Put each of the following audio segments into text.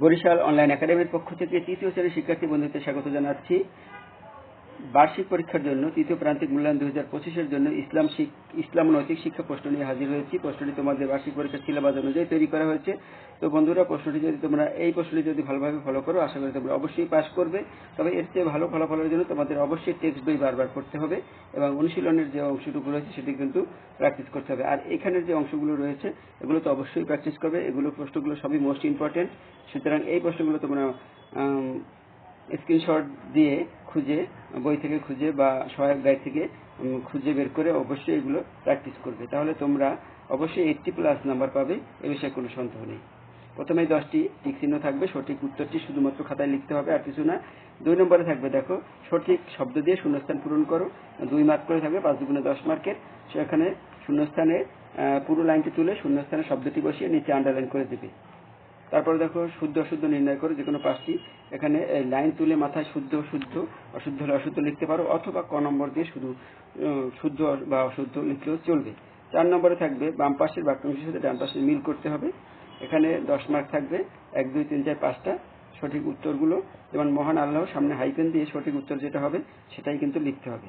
Barishal online একাডেমির পক্ষ থেকে তৃতীয় শ্রেণির শিক্ষার্থী বন্ধুদের স্বাগত জানাচ্ছি। বার্ষিক পরীক্ষার জন্য তৃতীয় প্রান্তিক মূল্যায়ন দুই হাজার পঁচিশের জন্য ইসলাম ইসলাম নৈতিক শিক্ষা প্রশ্ন নিয়ে হাজির হয়েছি। প্রশ্নটি তোমাদের বার্ষিক পরীক্ষার সিলেবাস অনুযায়ী তৈরি করা হয়েছে। তো বন্ধুরা, প্রশ্নটি যদি তোমরা এই প্রশ্নটি যদি ভালোভাবে ফলো করো, আশা করি তোমরা অবশ্যই পাস করবে। তবে এর চেয়ে ভালো ফলাফলের জন্য তোমাদের অবশ্যই টেক্সট বই বারবার পড়তে হবে এবং অনুশীলনের যে অংশটুকু রয়েছে সেটি কিন্তু প্র্যাকটিস করতে হবে। আর এখানের যে অংশগুলো রয়েছে, এগুলো তো অবশ্যই প্র্যাকটিস করবে। এগুলো প্রশ্নগুলো সবই মোস্ট ইম্পর্টেন্ট সুতরাং এই প্রশ্নগুলো তোমরা স্ক্রিনশট দিয়ে খুঁজে বই থেকে খুঁজে বা সহায়ক গাইড থেকে খুঁজে বের করে অবশ্যই এগুলো প্র্যাকটিস করবে। তাহলে তোমরা অবশ্যই এইটটি প্লাস নাম্বার পাবে, এ বিষয়ে কোনো সন্দেহ নেই। প্রথমে দশটি চিহ্ন থাকবে, সঠিক উত্তরটি শুধুমাত্র খাতায় লিখতে হবে আর কিছু না। দুই নম্বরে থাকবে দেখো, সঠিক শব্দ দিয়ে শূন্যস্থান পূরণ করো, দুই মার্ক করে থাকবে, পাঁচ দুগুণে দশ মার্কের সেখানে শূন্যস্থানে পুরো লাইনটি তুলে শূন্যস্থানে শব্দটি বসিয়ে নিচে আন্ডারলাইন করে দিবে। তারপরে দেখো শুদ্ধ অশুদ্ধ নির্ণয় করো যে কোনো পাঁচটি এখানে লাইন তুলে মাথায় শুদ্ধ শুদ্ধ অশুদ্ধ হলে অশুদ্ধ লিখতে পারো অথবা ক নম্বর দিয়ে শুধু শুদ্ধ বা অশুদ্ধ লিখলেও চলবে। চার নম্বরে থাকবে বাম পাশের বাক্যাংশের সাথে ডান পাশে মিল করতে হবে। এখানে দশ মার্ক থাকবে, এক, দুই, তিন, চার, পাঁচটা সঠিক উত্তরগুলো। যেমন, মহান আল্লাহ সামনে হাইপেন দিয়ে সঠিক উত্তর যেটা হবে সেটাই কিন্তু লিখতে হবে।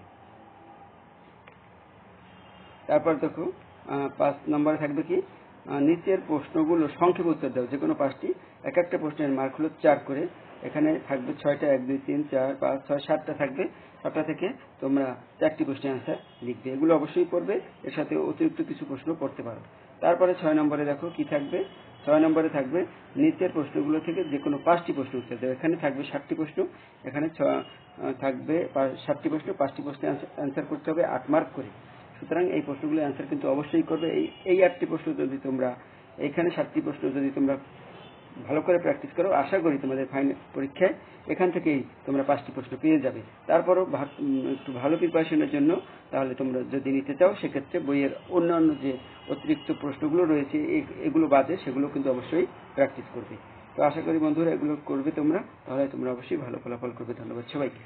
তারপর দেখো পাঁচ নম্বরে থাকবে কি? নিচের প্রশ্নগুলো সংক্ষেপ উত্তর দাও। যে কোনো পাঁচটি। এক একটা প্রশ্নের মার্ক হলো চার করে। এখানে থাকবে ছয়টা, এক, দুই, তিন, চার, পাঁচ, ছয়, সাতটা থাকবে। সাতটা থেকে তোমরা চারটি প্রশ্নের অ্যান্সার লিখবে। এগুলো অবশ্যই পড়বে। এর সাথে অতিরিক্ত কিছু প্রশ্ন পড়তে পারো। তারপরে ছয় নম্বরে দেখো কি থাকবে? ছয় নম্বরে থাকবে নিচের প্রশ্নগুলো থেকে যে কোনো পাঁচটি প্রশ্ন উত্তর দেবে এখানে থাকবে সাতটি প্রশ্ন। এখানে থাকবে সাতটি প্রশ্ন। পাঁচটি প্রশ্নের অ্যান্সার করতে হবে আট মার্ক করে। সুতরাং এই প্রশ্নগুলো অ্যান্সার কিন্তু অবশ্যই করবে। এই এই আটটি প্রশ্ন যদি তোমরা, এখানে সাতটি প্রশ্ন যদি তোমরা ভালো করে প্র্যাকটিস করো, আশা করি তোমাদের ফাইনাল পরীক্ষায় এখান থেকেই তোমরা পাঁচটি প্রশ্ন পেয়ে যাবে। তারপরও একটু ভালো প্রিপারেশনের জন্য তাহলে তোমরা যদি নিতে চাও, সেক্ষেত্রে বইয়ের অন্যান্য যে অতিরিক্ত প্রশ্নগুলো রয়েছে এগুলো বাদে সেগুলো কিন্তু অবশ্যই প্র্যাকটিস করবে। তো আশা করি বন্ধুরা এগুলো করবে তোমরা, তাহলে তোমরা অবশ্যই ভালো ফলাফল করবে। ধন্যবাদ সবাইকে।